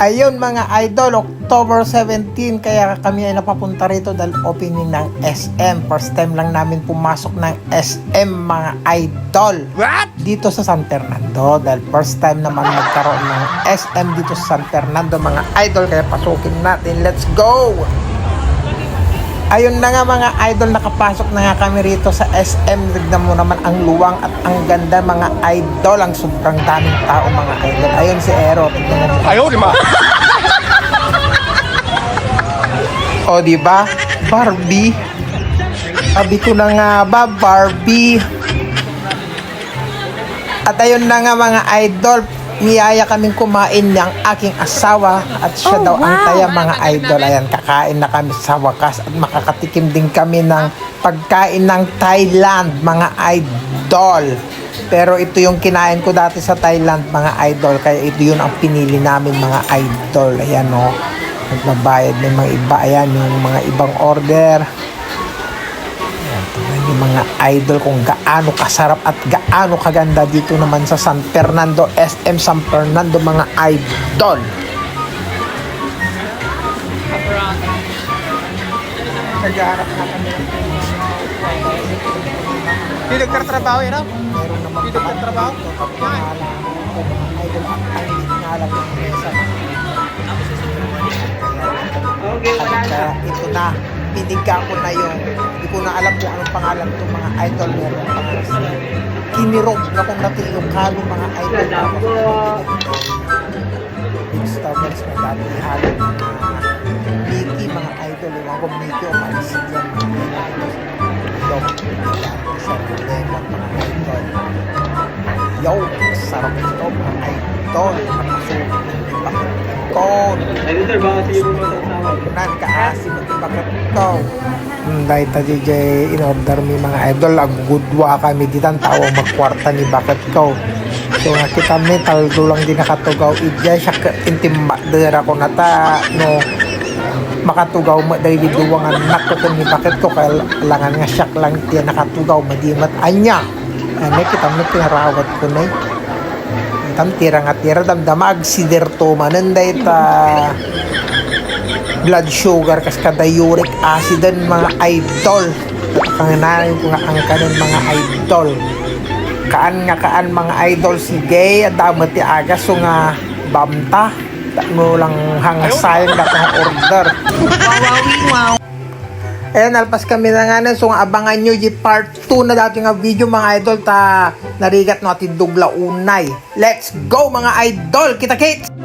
Ayun mga idol, October 17 kaya kami ay napapunta rito dahil opening ng SM. First time lang namin pumasok ng SM mga idol. What? Dito sa San Fernando dahil first time naman magkaroon ng SM dito sa San Fernando mga idol kaya pasukin natin. Let's go! Ayun na nga mga idol, nakapasok na nga kami rito sa SM. Tignan mo naman ang luwang at ang ganda mga idol. Ang sobrang daming tao mga idol. Ayun si Ero. Tignan mo. Ayun, lima. o, di ba? Barbie. Sabi ko na nga ba, Barbie. At ayun na nga mga idol, niyaya kaming kumain ng aking asawa at siya daw ang taya mga idol. Ayan, kakain na kami sa wakas at makakatikim din kami ng pagkain ng Thailand mga idol. Pero ito yung kinain ko dati sa Thailand mga idol. Kaya ito yun ang pinili namin mga idol. Ayan o. Nagbabayad ng mga iba. Ayan yung mga ibang order. Mga idol kung gaano kasarap at gaano kaganda dito naman sa San Fernando, SM San Fernando mga idol. Naghahanap na kami Hindi nagtatrabaho yan, ah? meron naman Dito ka trabaho? Yan. Okay, Kaya ito na, binigyan ko na yung, hindi ko na alam kung anong pangalan itong mga idol sila. Kinirog na kung natin yung kalo mga idol. Star Wars na dati halo mga Mickey mga idol. Yung ako Mickey o Malisid yan mga idol. Sa lemon mga idol. Yo, sarap ito mga idol. Nakasulit ng. Masasawa. Nan kaasim at bakit to. Dahil ta DJ in order mi mga idol agudwa kami ditan tao magkwarta ni bakit ko. So nga kita metal dulang di nakatugaw idya siya ka intim dera ko nata no makatugaw mo dahil duwangan nak ko ni bakit ko kailangan nga siyak lang tiya nakatugaw madimat anya. Ano kita mo tinarawat ko na eh. Tam tira nga tira. Damdama agsider to mananday ta blood sugar kas kada uric acid mga idol. Kangananin ko nga ang kanon mga idol. Kaan nga kaan mga idol. Si gay at damat ti aga so nga bamta. Ta- mo lang hangasayang datang order Ayan, alpas kami na nga nun. So, nga abangan nyo yung part 2 na dati nga video mga idol ta narigat natin dugla unay. Let's go mga idol! Kita kits!